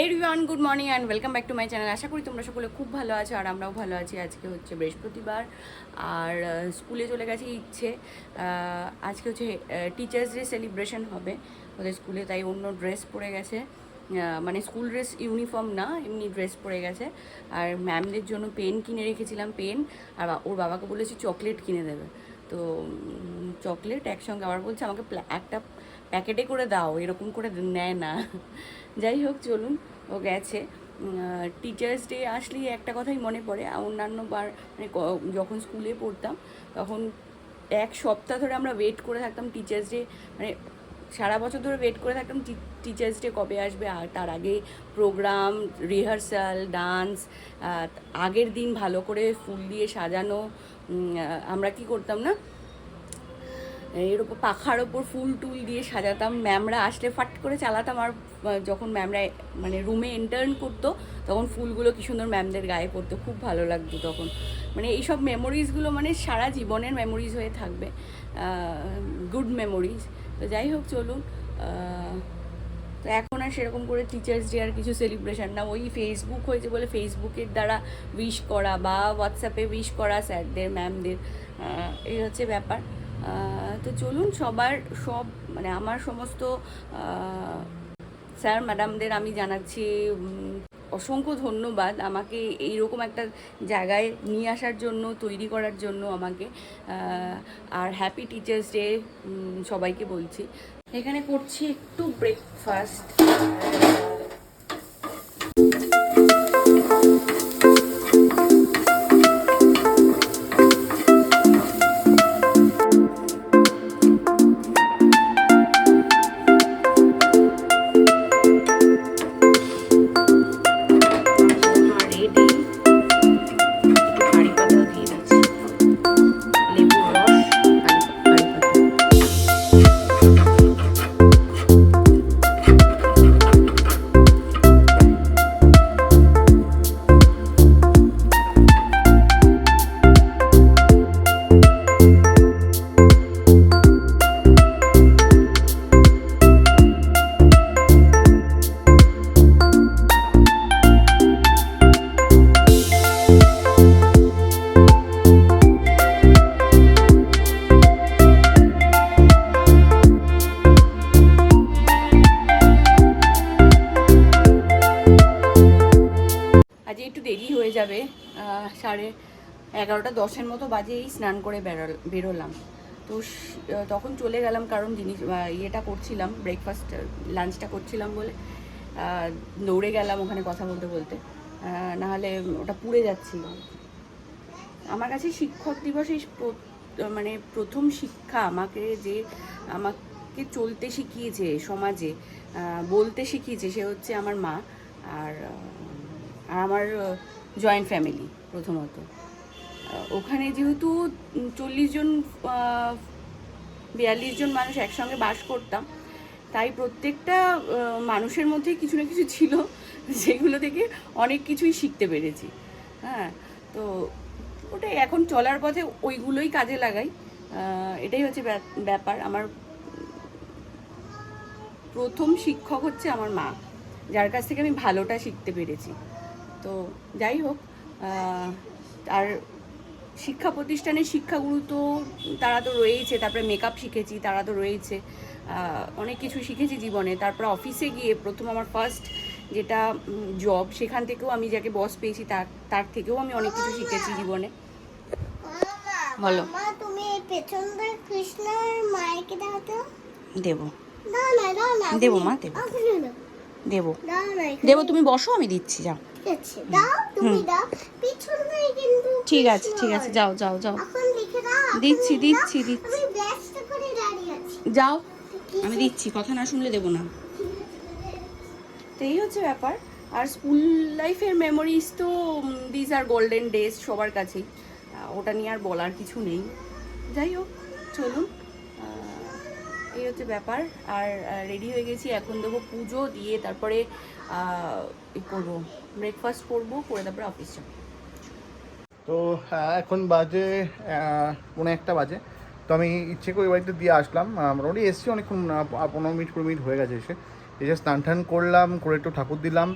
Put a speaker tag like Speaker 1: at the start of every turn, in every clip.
Speaker 1: Hey Riwan good morning and welcome back to my channel আশা করি তোমরা সকলে খুব ভালো আছো আর আমরাও ভালো আছি। আজকে হচ্ছে বৃহস্পতিবার আর স্কুলে চলে গেছে ইচ্ছে। আজকে হচ্ছে টিচার্স ডে সেলিব্রেশন হবে। ওদের স্কুলে তাই অন্য ড্রেস পরে গেছে। মানে স্কুল ড্রেস ইউনিফর্ম না, এমনি ড্রেস পরে গেছে। আর ম্যামদের জন্য পেন কিনে রেখেছিলাম পেন আর ওর বাবাকে বলেছি চকলেট কিনে দেবে। তো চকলেট একসঙ্গে আবার বলছে আমাকে একটা প্যাকেটে করে দাও, এরকম করে নেয় না। যাই হোক, চলুন, ও গেছে। টিচার্স ডে আসলেই একটা কথাই মনে পড়ে। অন্যান্য বার মানে যখন স্কুলে পড়তাম, তখন এক সপ্তাহ ধরে আমরা ওয়েট করে থাকতাম টিচার্স ডে মানে সারা বছর ধরে ওয়েট করে থাকতাম টিচার্স ডে কবে আসবে। আর তার আগে প্রোগ্রাম রিহার্সাল ডান্স আগের দিন ভালো করে ফুল দিয়ে সাজানো আমরা কি করতাম না? এর ওপর পাখার ওপর ফুল টুল দিয়ে সাজাতাম। ম্যামরা আসলে ফাট করে চালাতাম আর যখন ম্যামরা মানে রুমে এন্টার্ন করতো, তখন ফুলগুলো কি সুন্দর ম্যামদের গায়ে পড়তো, খুব ভালো লাগতো তখন। মানে এইসব মেমোরিজগুলো মানে সারা জীবনের মেমোরিজ হয়ে থাকবে। গুড মেমোরিজ তো যাই হোক, চলুন। তো এখন আর সেরকম করে টিচার্স ডে আর কিছু সেলিব্রেশন না। ওই ফেসবুক হয়েছে বলে ফেসবুকের দ্বারা উইশ করা বা হোয়াটসঅ্যাপে উইশ করা স্যারদের ম্যামদের এই হচ্ছে ব্যাপার। তো চলুন, সবার সব মানে আমার সমস্ত স্যার, ম্যাডামদের আমি জানাচ্ছি অসংখ্য ধন্যবাদ আমাকে এইরকম একটা জায়গায় নিয়ে আসার জন্য, তৈরি করার জন্য আমাকে। আর হ্যাপি টিচার্স ডে সবাইকে বলছি। এখানে করছি একটু ব্রেকফাস্ট একটু দেরি হয়ে যাবে। সাড়ে এগারোটা দশের মতো বাজেই স্নান করে বেরোল, বেরোলাম। তো তখন চলে গেলাম কারণ জিনিস ইয়েটা করছিলাম ব্রেকফাস্ট লাঞ্চটা করছিলাম বলে। দৌড়ে গেলাম ওখানে কথা বলতে বলতে। নাহলে ওটা পুড়ে যাচ্ছিল। আমার কাছে শিক্ষক দিবসে প্র- মানে প্রথম শিক্ষা আমাকে যে আমাকে চলতে শিখিয়েছে সমাজে বলতে শিখিয়েছে সে হচ্ছে আমার মা। আর আর আমার জয়েন্ট ফ্যামিলি প্রথমত। ওখানে যেহেতু চল্লিশ জন বিয়াল্লিশ জন মানুষ একসঙ্গে বাস করতাম, তাই প্রত্যেকটা মানুষের মধ্যে কিছু না কিছু ছিল, যেগুলো থেকে অনেক কিছুই শিখতে পেরেছি। হ্যাঁ তো ওটাই, এখন চলার পথে ওইগুলোই কাজে লাগাই। এটাই হচ্ছে ব্যাপ- ব্যাপার। আমার প্রথম শিক্ষক হচ্ছে আমার মা, যার কাছ থেকে আমি ভালোটা শিখতে পেরেছি। তো যাই হোক আর শিক্ষা প্রতিষ্ঠানের শিক্ষাগুরু তো তারা তো রয়েইছে তারপরে মেকআপ শিখেছি তারা তো রয়েছে অনেক কিছু শিখেছি জীবনে। তারপর অফিসে গিয়ে প্রথম আমার ফার্স্ট যেটা জব সেখান থেকেও আমি যাকে বস পেয়েছি তার তার থেকেও আমি অনেক কিছু শিখেছি জীবনে। বলো।
Speaker 2: তুমি পেছনটা কৃষ্ণের মায়েরকে দাও তো।
Speaker 1: দেবো। দেবো মা, দেবো। দেবো। দেবো তুমি বসো আমি দিচ্ছি যাও।
Speaker 2: ঠিক আছে দাও তুমি দাও। পিছনটাই কিন্তু
Speaker 1: ঠিক আছে ঠিক আছে যাও যাও যাও।
Speaker 2: এখন লিখে দাও
Speaker 1: দিচ্ছি, দিচ্ছি, দিচ্ছি।
Speaker 2: আমি ব্যস্ত করে দাঁড়িয়ে আছি।
Speaker 1: যাও। আমি দিচ্ছি কথা না শুনলে দেবো না। তো এই হচ্ছে ব্যাপার। আর স্কুল লাইফের মেমোরিজ তো দিজ আর গোল্ডেন ডেজ সবার কাছেই। ওটা নিয়ে আর বলার কিছু নেই। যাই হোক চলুন। এই হচ্ছে ব্যাপার। আর রেডি হয়ে গেছি, এখন দেবো পুজো দিয়ে তারপরে করব ব্রেকফাস্ট করব, করে তারপরে অফিস যাব।
Speaker 3: তো এখন বাজে পনেরো একটা বাজে। তো আমি ইচ্ছে করে বাড়িতে দিয়ে আসলাম। মোটামুটি এসছি অনেকক্ষণ পনেরো মিনিট, কুড়ি মিনিট হয়ে গেছে এসে। যে স্নান টান করলাম, করে একটু ঠাকুর দিলাম।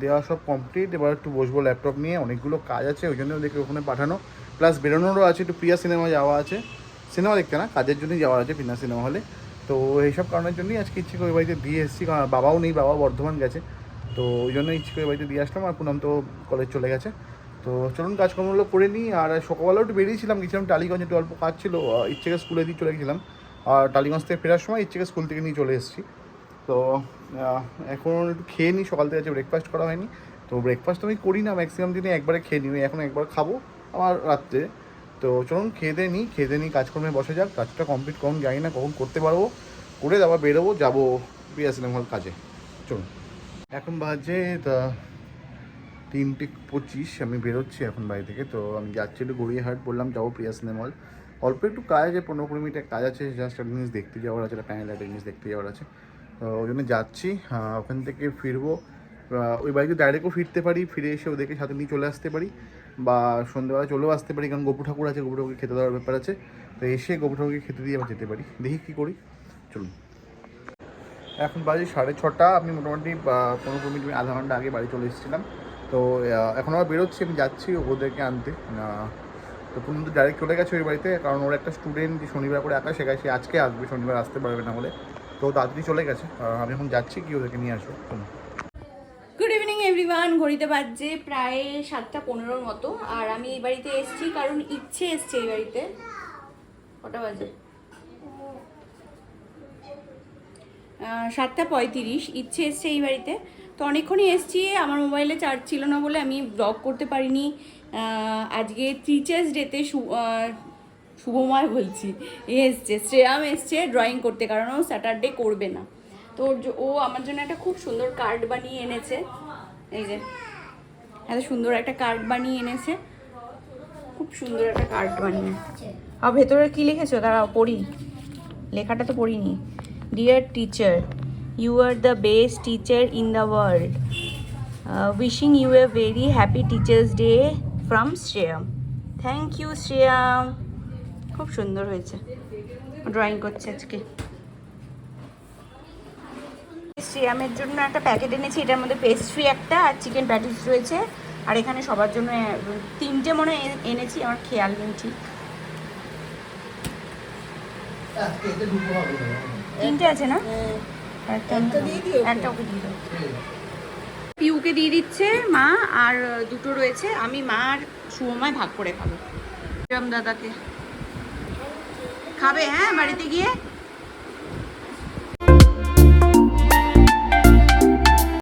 Speaker 3: দেওয়া সব কমপ্লিট এবার একটু বসবো ল্যাপটপ নিয়ে। অনেকগুলো কাজ আছে, ওই জন্য দেখে ওখানে পাঠানো। প্লাস বেরোনোরও আছে, একটু প্রিয়া সিনেমা যাওয়া আছে। সিনেমা দেখতে না, কাজের জন্যই যাওয়া আছে পিনা সিনেমা হলে। তো এইসব কারণের জন্যই আজকে ইচ্ছে করে বাড়িতে দিয়ে এসেছি, কারণ বাবাও নেই বাবা বর্ধমান গেছে। তো ওই জন্য ইচ্ছে করে বাড়িতে দিয়ে আসলাম, আর পুনম তো কলেজ চলে গেছে। তো চলুন কাজকর্মগুলো করে নিই, আর সকালবেলাও একটু বেরিয়েছিলাম, গেছিলাম টালিগঞ্জে, একটু অল্প কাজ ছিল ইচ্ছেকে স্কুলে দিয়ে চলে গেছিলাম। আর টালিগঞ্জ থেকে ফেরার সময় ইচ্ছেকে স্কুল থেকে নিয়ে চলে এসেছি। তো এখন একটু খেয়ে নিই, সকাল থেকে আজকে ব্রেকফাস্ট করা হয়নি। তো ব্রেকফাস্ট আমি করি না ম্যাক্সিমাম দিনে একবারে খেয়ে নিই, এখন একবার খাব আমার রাত্রে তো চলুন, খেয়ে দিয়ে নিই, খেয়ে দিয়ে নিই, কাজকর্মে বসে যাক, কাজটা কমপ্লিট কখন জানি না কখন করতে পারব। করে আবার বেরোবো, যাব প্রিয়া সিনেমা হল কাজে। চলুন। এখন বাজে তা তিনটে পঁচিশ, আমি বেরোচ্ছি এখন বাড়ি থেকে, তো আমি যাচ্ছি একটু গড়িয়াহাট, বললাম যাব প্রিয়া সিনেমা হল অল্প একটু কাজ আছে, পনেরো কুড়ি মিনিটের কাজ আছে জাস্ট একটা জিনিস দেখতে যাওয়ার আছে, একটা প্যানেল একটা জিনিস দেখতে যাওয়ার আছে। তো ওই জন্য যাচ্ছি ওখান থেকে ফিরবো। ওই বাড়িতে ডাইরেক্টও ফিরতে পারি, ফিরে এসে ওদেরকে সাথে নিয়ে চলে আসতে পারি বা সন্ধ্যেবেলা চলেও আসতে পারি কারণ গোপু ঠাকুর আছে, গোপু ঠাকুরকে খেতে দেওয়ার ব্যাপার আছে। তো এসে গোপু ঠাকুরকে খেতে দিয়ে আমরা যেতে পারি। দেখি কী করি। চলুন। এখন বাজে সাড়ে ছটা, আমি মোটামুটি পনেরো কুড়ি মিনিট আধা ঘণ্টা আগে বাড়ি চলে এসেছিলাম। তো এখন আবার বেরোচ্ছি, আমি যাচ্ছি ওদেরকে আনতে। তো তো ডাইরেক্ট চলে গেছে ওই বাড়িতে, কারণ ওর একটা স্টুডেন্ট যে শনিবার করে আঁকা শেখায় সে আজকে আসবে, শনিবার আসতে পারবে না বলে। তো তাড়াতাড়ি চলে গেছে। আমি এখন যাচ্ছি কি ওদেরকে নিয়ে আসব।
Speaker 1: এভরিওয়ান ঘড়িতে বাজছে প্রায় সাতটা পনেরোর মতো, আর আমি এই বাড়িতে এসেছি কারণ ইচ্ছে এসছে এই বাড়িতে। কটা বাজে? সাতটা পঁয়ত্রিশ, ইচ্ছে এসছে এই বাড়িতে। তো অনেকক্ষণই এসছি, আমার মোবাইলে চার্জ ছিল না বলে আমি ব্লগ করতে পারিনি। আজকে টিচার্স ডেতে শুভময় বলছি, এ এসছে, শ্রেয়াম এসছে ড্রয়িং করতে, কারণ ও স্যাটারডে করবে না। তো ও আমার জন্য একটা খুব সুন্দর কার্ড বানিয়ে এনেছে। এই যে, এত সুন্দর একটা কার্ড বানিয়ে এনেছে। খুব সুন্দর একটা কার্ড বানিয়ে। আর ভেতরে কি লিখেছো? দাঁড়াও, পড়ি। লেখাটা তো পড়িনি। Dear teacher you are the best teacher in the world wishing you a very happy teachers day from Shreyam thank you Shreyam খুব সুন্দর হয়েছে। ড্রয়িং করছে আজকে। শ্রেয়ামের জন্য একটা প্যাকেট এনেছি এটার মধ্যে পেস্ট্রি একটা আর চিকেন প্যাটিস রয়েছে। আর এখানে সবার জন্য তিনটে মনে হয় এনেছি আমার খেয়াল নেই ঠিক। তিনটে আছে না? একটা ওকে। দিয়ে পিউকে দিয়ে দিচ্ছে মা আর দুটো রয়েছে। আমি মা আর শুভময় ভাগ করে খাব। দাদাকে। খাবে হ্যাঁ বাড়িতে গিয়ে?